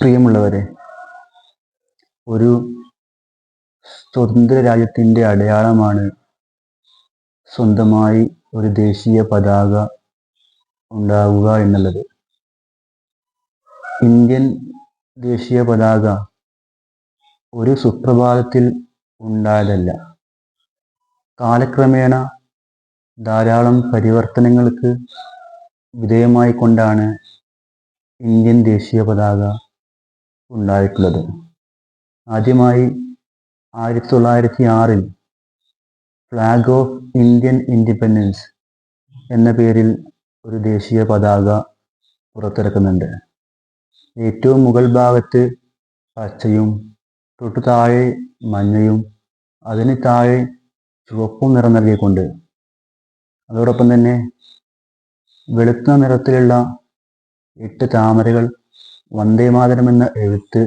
പ്രിയമുള്ളവരെ ഒരു സ്വതന്ത്ര രാജ്യത്തിന്റെ അടയാളമാണ് സ്വന്തമായി ഒരു ദേശീയ പതാക ഉണ്ടാവുക എന്നുള്ളത്. ഇന്ത്യൻ ദേശീയ പതാക ഒരു സുപ്രഭാതത്തിൽ ഉണ്ടായതല്ല. കാലക്രമേണ ധാരാളം പരിവർത്തനങ്ങൾക്ക് വിധേയമായിക്കൊണ്ടാണ് ഇന്ത്യൻ ദേശീയ പതാക ഉണ്ടായിട്ടുള്ളത്. ആദ്യമായി ആയിരത്തി തൊള്ളായിരത്തി ആറിൽ ഫ്ലാഗ് ഓഫ് ഇന്ത്യൻ ഇൻഡിപെൻഡൻസ് എന്ന പേരിൽ ഒരു ദേശീയ പതാക പുറത്തിറക്കുന്നുണ്ട്. ഏറ്റവും മുകൾ ഭാഗത്ത് പച്ചയും തൊട്ടു താഴെ മഞ്ഞയും അതിന് താഴെ ചുവപ്പും നിറം നൽകിക്കൊണ്ട് അതോടൊപ്പം തന്നെ വെളുത്ത നിറത്തിലുള്ള എട്ട് താമരകൾ വന്ദേമാതരം എന്ന എഴുത്ത്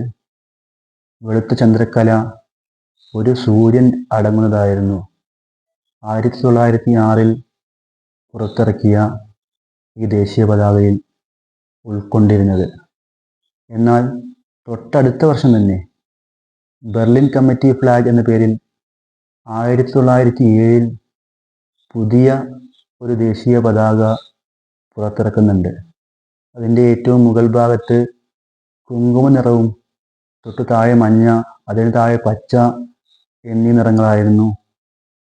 വെളുത്ത ചന്ദ്രക്കല ഒരു സൂര്യൻ അടങ്ങുന്നതായിരുന്നു. ആയിരത്തി തൊള്ളായിരത്തി ആറിൽ പുറത്തിറക്കിയ ഈ ദേശീയ പതാകയിൽ ഉൾക്കൊണ്ടിരുന്നത്. എന്നാൽ തൊട്ടടുത്ത വർഷം തന്നെ ബെർലിൻ കമ്മിറ്റി ഫ്ലാഗ് എന്ന പേരിൽ ആയിരത്തി തൊള്ളായിരത്തി ഏഴിൽ പുതിയ ഒരു ദേശീയ പതാക പുറത്തിറക്കുന്നുണ്ട്. അതിന്റെ ഏറ്റവും മുകൾ ഭാഗത്ത് കുങ്കുമ നിറവും തൊട്ടു താഴെ മഞ്ഞ അതിന് താഴെ പച്ച എന്നീ നിറങ്ങളായിരുന്നു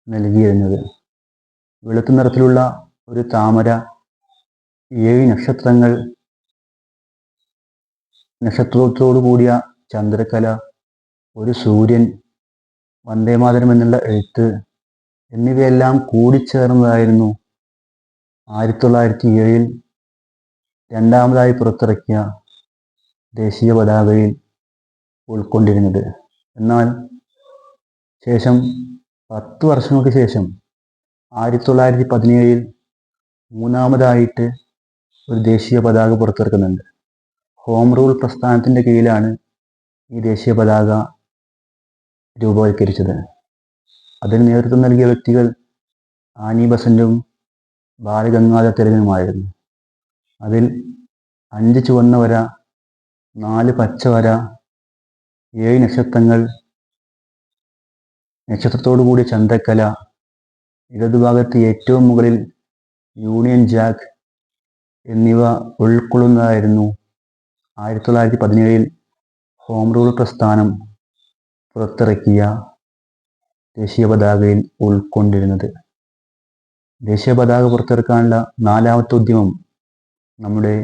നൽകിയിരുന്നത്. വെളുത്ത നിറത്തിലുള്ള ഒരു താമര ഏഴ് നക്ഷത്രങ്ങൾ നക്ഷത്രത്തോടു കൂടിയ ചന്ദ്രകല ഒരു സൂര്യൻ വന്ദേമാതരം എന്നുള്ള എഴുത്ത് എന്നിവയെല്ലാം കൂടിച്ചേർന്നതായിരുന്നു ആയിരത്തി തൊള്ളായിരത്തി ഏഴിൽ രണ്ടാമതായി പുറത്തിറക്കിയ ദേശീയ പതാകയിൽ ഉൾക്കൊണ്ടിരുന്നത്. എന്നാൽ ശേഷം പത്ത് വർഷങ്ങൾക്ക് ശേഷം ആയിരത്തി തൊള്ളായിരത്തി പതിനേഴിൽ മൂന്നാമതായിട്ട് ഒരു ദേശീയ പതാക പുറത്തിറക്കുന്നുണ്ട്. ഹോം റൂൾ പ്രസ്ഥാനത്തിന്റെ കീഴിലാണ് ഈ ദേശീയ പതാക രൂപവൽക്കരിച്ചത് അതിന് നേതൃത്വം നൽകിയ വ്യക്തികൾ ആനി ബസന്റും ബാലഗംഗാധര തിലകനുമായിരുന്നു അതിൽ അഞ്ച് ചുവന്ന വര നാല് പച്ചവര ഏഴ് നക്ഷത്രങ്ങൾ നക്ഷത്രത്തോടു കൂടിയ ചന്ദ്രക്കല ഇടതുഭാഗത്ത് ഏറ്റവും മുകളിൽ യൂണിയൻ ജാക്ക് എന്നിവ ഉൾക്കൊള്ളുന്നതായിരുന്നു. ആയിരത്തി തൊള്ളായിരത്തി പതിനേഴിൽ ഹോം റൂൾ പ്രസ്ഥാനം പുറത്തിറക്കിയ ദേശീയ പതാകയിൽ ഉൾക്കൊണ്ടിരുന്നത്. ദേശീയ പതാക പുറത്തിറക്കാനുള്ള നാലാമത്തെ ഉദ്യമം നമ്മുടെ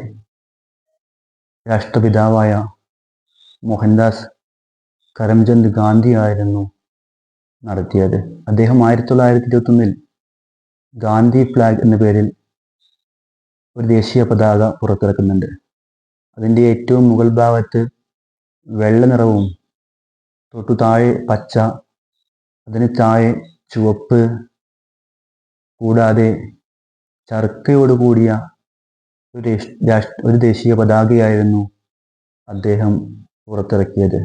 രാഷ്ട്രപിതാവായ മോഹൻദാസ് കരംചന്ദ് ഗാന്ധി ആയിരുന്നു നടത്തിയത്. അദ്ദേഹം ആയിരത്തി തൊള്ളായിരത്തി ഇരുപത്തൊന്നിൽ ഗാന്ധി ഫ്ലാഗ് എന്ന പേരിൽ ഒരു ദേശീയ പതാക പുറത്തിറക്കുന്നുണ്ട്. അതിന്റെ ഏറ്റവും മുകൾ ഭാഗത്ത് വെള്ള നിറവും തൊട്ടു താഴെ പച്ച അതിന് താഴെ ചുവപ്പ് കൂടാതെ ചർക്കയോട് കൂടിയ ഒരു ദേശീയ പതാകയായിരുന്നു അദ്ദേഹം പുറത്തിറക്കിയത്.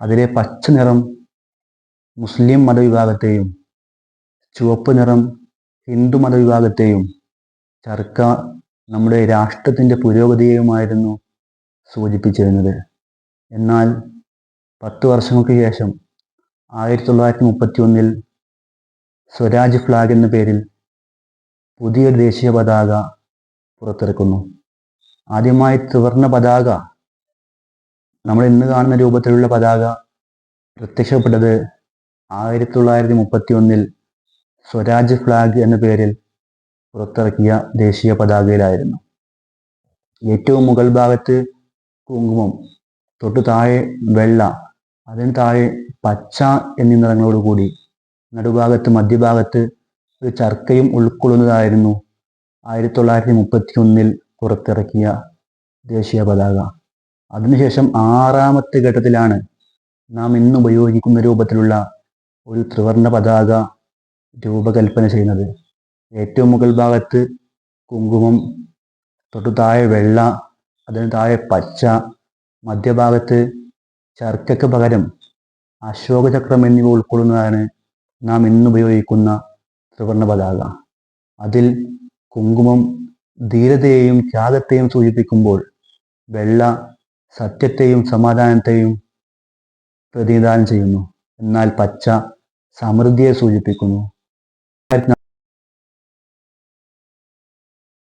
അതിലെ പച്ച നിറം മുസ്ലിം മതവിഭാഗത്തെയും ചുവപ്പ് നിറം ഹിന്ദു മതവിഭാഗത്തെയും ചർക്ക നമ്മുടെ രാഷ്ട്രത്തിന്റെ പുരോഗതിയെയുമായിരുന്നു സൂചിപ്പിച്ചിരുന്നത്. എന്നാൽ പത്ത് വർഷങ്ങൾക്ക് ശേഷം ആയിരത്തി തൊള്ളായിരത്തി മുപ്പത്തി ഒന്നിൽ സ്വരാജ് ഫ്ലാഗ് എന്ന പേരിൽ പുതിയൊരു ദേശീയ പതാക പുറത്തിറക്കുന്നു. ആദ്യമായി ത്രിവർണ പതാക. നമ്മൾ ഇന്ന് കാണുന്ന രൂപത്തിലുള്ള പതാക പ്രത്യക്ഷപ്പെട്ടത് ആയിരത്തി തൊള്ളായിരത്തി മുപ്പത്തി ഒന്നിൽ സ്വരാജ് ഫ്ലാഗ് എന്ന പേരിൽ പുറത്തിറക്കിയ ദേശീയ പതാകയിലായിരുന്നു. ഏറ്റവും മുകൾ ഭാഗത്ത് കുങ്കുമം തൊട്ടു താഴെ വെള്ള അതിന് താഴെ പച്ച എന്നീ നിറങ്ങളോടുകൂടി നടുഭാഗത്ത് മധ്യഭാഗത്ത് ഒരു ചർക്കയും ഉൾക്കൊള്ളുന്നതായിരുന്നു ആയിരത്തി തൊള്ളായിരത്തി മുപ്പത്തി ഒന്നിൽ പുറത്തിറക്കിയ ദേശീയ പതാക. അതിനുശേഷം ആറാമത്തെ ഘട്ടത്തിലാണ് നാം ഇന്ന് ഉപയോഗിക്കുന്ന രൂപത്തിലുള്ള ഒരു ത്രിവർണ പതാക രൂപകൽപ്പന ചെയ്യുന്നത്. ഏറ്റവും മുകൾ ഭാഗത്ത് കുങ്കുമം തൊട്ടു താഴെ വെള്ള അതിന് താഴെ പച്ച മധ്യഭാഗത്ത് ചർക്കയ്ക്ക് പകരം അശോകചക്രം എന്നിവ ഉൾക്കൊള്ളുന്നതാണ് നാം ഇന്ന് ഉപയോഗിക്കുന്ന ത്രിവർണ പതാക. അതിൽ കുങ്കുമം ധീരതയെയും ത്യാഗത്തെയും സൂചിപ്പിക്കുമ്പോൾ വെള്ള സത്യത്തെയും സമാധാനത്തെയും പ്രതിനിധാനം ചെയ്യുന്നു. എന്നാൽ പച്ച സമൃദ്ധിയെ സൂചിപ്പിക്കുന്നു.